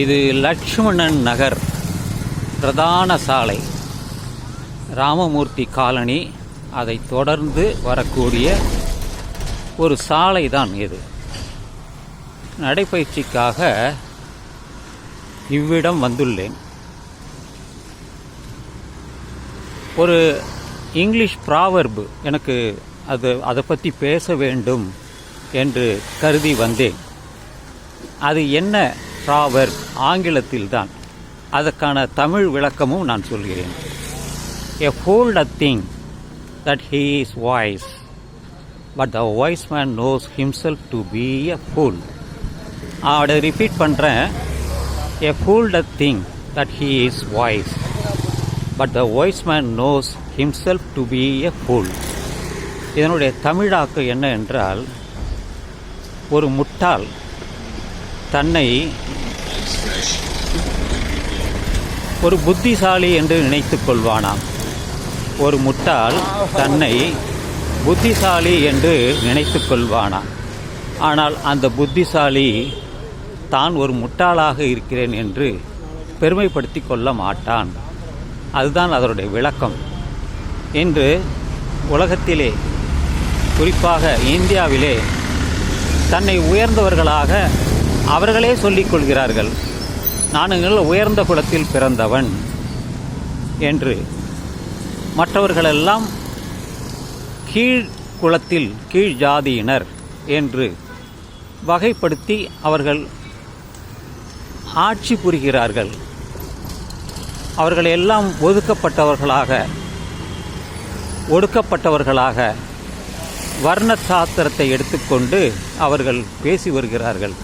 இது லட்சுமணன் நகர் பிரதான சாலை. ராமமூர்த்தி காலனி அதை தொடர்ந்து வரக்கூடிய ஒரு சாலை தான் இது. நடைப்பயிற்சிக்காக இவ்விடம் வந்துள்ளேன். ஒரு இங்கிலீஷ் ப்ராவர்பு எனக்கு அது அதை பற்றி பேச வேண்டும் என்று கருதி வந்தேன். அது என்ன ப்ராவர்ப் ஆங்கிலத்தில் தான் அதற்கான தமிழ் விளக்கமும் நான் சொல்கிறேன். A hold a think that he is wise but the wise man knows himself to be a fool அவட ரிப்பீட் பண்ணுறேன் a fooled a think that he is wise but the wise man knows himself to be a fool இதனுடைய தமிழாக்கம் என்ன என்றால் ஒரு முட்டாள் தன்னை ஒரு புத்திசாலி என்று நினைத்து கொள்வானாம். ஒரு முட்டாள் தன்னை புத்திசாலி என்று நினைத்து கொள்வானாம். ஆனால் அந்த புத்திசாலி தான் ஒரு முட்டாளாக இருக்கிறேன் என்று பெருமைப்படுத்தி கொள்ள மாட்டான். அதுதான் அதனுடைய விளக்கம். இன்று உலகத்திலே குறிப்பாக இந்தியாவிலே தன்னை உயர்ந்தவர்களாக அவர்களே சொல்லிக் கொள்கிறார்கள் நானுங்கள் உயர்ந்த குலத்தில் பிறந்தவன் என்று. மற்றவர்களெல்லாம் கீழ் குலத்தில் கீழ் ஜாதியினர் என்று வகைப்படுத்தி அவர்கள் ஆட்சி புரிகிறார்கள். அவர்கள் எல்லாம் ஒதுக்கப்பட்டவர்களாக ஒடுக்கப்பட்டவர்களாக வர்ண சாஸ்திரத்தை எடுத்துக்கொண்டு அவர்கள் பேசி வருகிறார்கள்.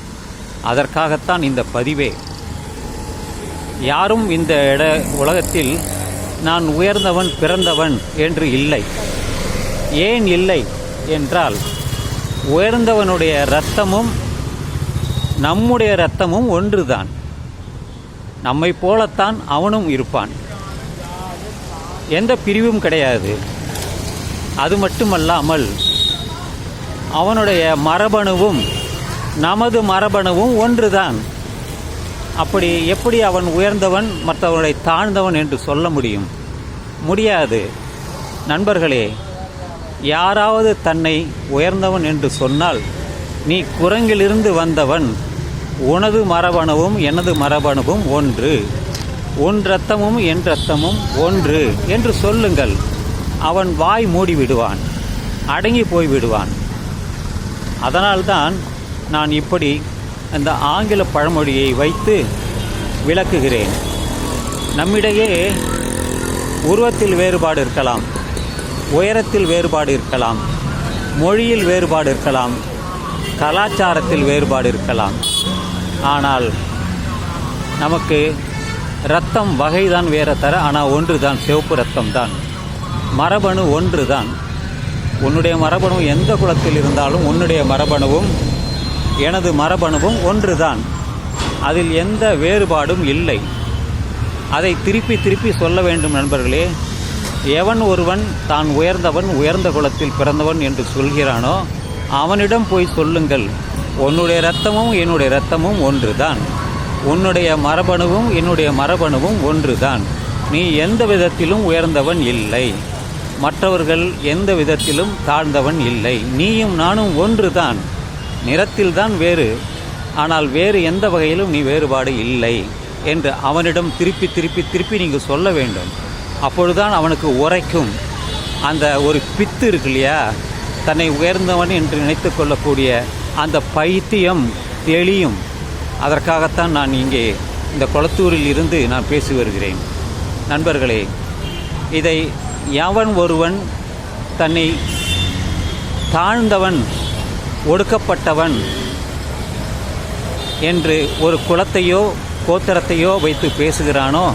அதற்காகத்தான் இந்த பதிவே. யாரும் இந்த இட உலகத்தில் நான் உயர்ந்தவன் பிறந்தவன் என்று இல்லை. ஏன் இல்லை என்றால் உயர்ந்தவனுடைய இரத்தமும் நம்முடைய இரத்தமும் ஒன்றுதான். நம்மை போலத்தான் அவனும் இருப்பான். எந்த பிரிவும் கிடையாது. அது மட்டுமல்லாமல் அவனுடைய மரபணுவும் நமது மரபணுவும் ஒன்றுதான். அப்படி எப்படி அவன் உயர்ந்தவன் மற்றவனை தாழ்ந்தவன் என்று சொல்ல முடியும்? முடியாது. நண்பர்களே யாராவது தன்னை உயர்ந்தவன் என்று சொன்னால் நீ குரங்கிலிருந்து வந்தவன். உனது மரபணுவும் எனது மரபணுவும் ஒன்று. உன் ரத்தமும் என் ரத்தமும் ஒன்று என்று சொல்லுங்கள். அவன் வாய் மூடி விடுவான் அடங்கி போய் விடுவான் அதனால்தான் நான் இப்படி அந்த ஆங்கில பழமொழியை வைத்து விளக்குகிறேன். நம்மிடையே உருவத்தில் வேறுபாடு இருக்கலாம் உயரத்தில் வேறுபாடு இருக்கலாம் மொழியில் வேறுபாடு இருக்கலாம் கலாச்சாரத்தில் வேறுபாடு இருக்கலாம். ஆனால் நமக்கு ரத்தம் வகைதான் வேற தர ஆனால் ஒன்று தான் சிவப்பு ரத்தம் தான் மரபணு ஒன்று தான் உன்னுடைய மரபணு எந்த குலத்தில் இருந்தாலும் உன்னுடைய மரபணுவும் எனது மரபணுவும் ஒன்று தான் அதில் எந்த வேறுபாடும் இல்லை. அதை திருப்பி திருப்பி சொல்ல வேண்டும் நண்பர்களே. எவன் ஒருவன் தான் உயர்ந்தவன் உயர்ந்த குலத்தில் பிறந்தவன் என்று சொல்கிறானோ அவனிடம் போய் சொல்லுங்கள். உன்னுடைய இரத்தமும் என்னுடைய இரத்தமும் ஒன்றுதான். உன்னுடைய மரபணுவும் என்னுடைய மரபணுவும் ஒன்றுதான். நீ எந்த விதத்திலும் உயர்ந்தவன் இல்லை. மற்றவர்கள் எந்த விதத்திலும் தாழ்ந்தவன் இல்லை. நீயும் நானும் ஒன்றுதான். நிறத்தில்தான் வேறு ஆனால் வேறு எந்த வகையிலும் நீ வேறுபாடு இல்லை என்று அவனிடம் திருப்பி திருப்பி திருப்பி நீங்கள் சொல்ல வேண்டும். அப்பொழுதுதான் அவனுக்கு உரைக்கும். அந்த ஒரு பித்து இருக்கு இல்லையா? தன்னை உயர்ந்தவன் என்று நினைத்து கொள்ளக்கூடிய அந்த பைத்தியம் தெளியும். அதற்காகத்தான் நான் இங்கே இந்த குளத்தூரில் இருந்து நான் பேசி வருகிறேன். நண்பர்களே இதை எவன் ஒருவன் தன்னை தாழ்ந்தவன் ஒடுக்கப்பட்டவன் என்று ஒரு குலத்தையோ கோத்திரத்தையோ வைத்து பேசுகிறானோ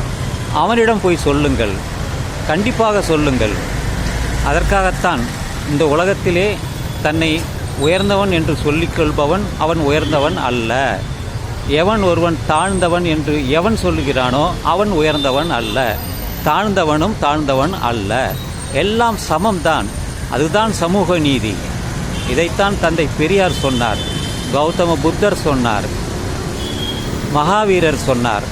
அவனிடம் போய் சொல்லுங்கள். கண்டிப்பாக சொல்லுங்கள். அதற்காகத்தான் இந்த உலகத்திலே தன்னை உயர்ந்தவன் என்று சொல்லிக்கொள்பவன் அவன் உயர்ந்தவன் அல்ல. எவன் ஒருவன் தாழ்ந்தவன் என்று எவன் சொல்லுகிறானோ அவன் உயர்ந்தவன் அல்ல. தாழ்ந்தவனும் தாழ்ந்தவன் அல்ல. எல்லாம் சமம்தான். அதுதான் சமூக நீதி. இதைத்தான் தந்தை பெரியார் சொன்னார். கௌதம புத்தர் சொன்னார். மகாவீரர் சொன்னார்.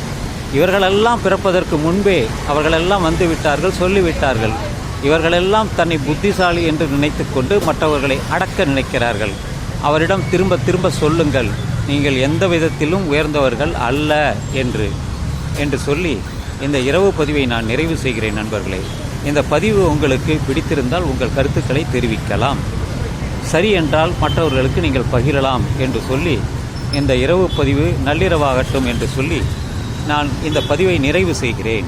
இவர்களெல்லாம் பிறப்பதற்கு முன்பே அவர்களெல்லாம் வந்து விட்டார்கள் சொல்லிவிட்டார்கள். இவர்களெல்லாம் தன்னை புத்திசாலி என்று நினைத்துக்கொண்டு மற்றவர்களை அடக்க நினைக்கிறார்கள். அவரிடம் திரும்ப திரும்ப சொல்லுங்கள் நீங்கள் எந்த விதத்திலும் உயர்ந்தவர்கள் அல்ல என்று என்று சொல்லி இந்த இரவு பதிவை நான் நிறைவு செய்கிறேன் நண்பர்களே. இந்த பதிவு உங்களுக்கு பிடித்திருந்தால் உங்கள் கருத்துக்களை தெரிவிக்கலாம். சரி என்றால் மற்றவர்களுக்கு நீங்கள் பகிரலாம் என்று சொல்லி இந்த இரவு பதிவு நள்ளிரவாகட்டும் என்று சொல்லி நான் இந்த பதிவை நிறைவு செய்கிறேன்.